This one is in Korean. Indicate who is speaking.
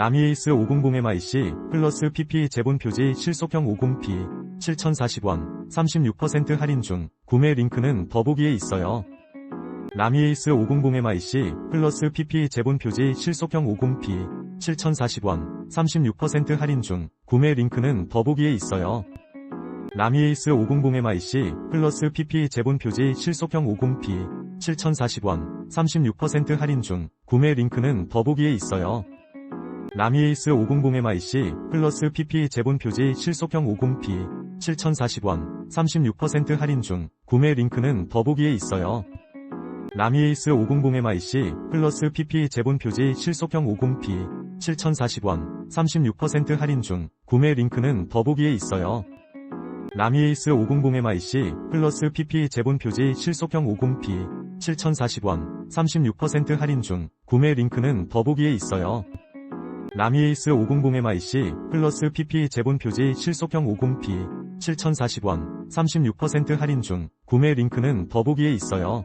Speaker 1: 라미에이스 500MIC 플러스 PP 제본 표지 실속형 50P 7,040원 36% 할인 중 구매 링크는 더보기에 있어요. 라미에이스 500MIC 플러스 PP 제본 표지 실속형 50P 7,040원 36% 할인 중 구매 링크는 더보기에 있어요. 라미에이스 500MIC 플러스 PP 제본 표지 실속형 50P 7,040원 36% 할인 중 구매 링크는 더보기에 있어요. 라미에이스 500MIC 플러스 PP 제본 표지 실속형 50P 7,040원 36% 할인 중 구매 링크는 더보기에 있어요. 라미에이스 500MIC 플러스 PP 제본 표지 실속형 50P 7,040원 36% 할인 중 구매 링크는 더보기에 있어요. 라미에이스 500MIC 플러스 PP 제본 표지 실속형 50P 7,040원 36% 할인 중 구매 링크는 더보기에 있어요. 라미에이스 500MIC 플러스 PP 제본 표지 실속형 50P 7,040원 36% 할인 중 구매 링크는 더보기에 있어요.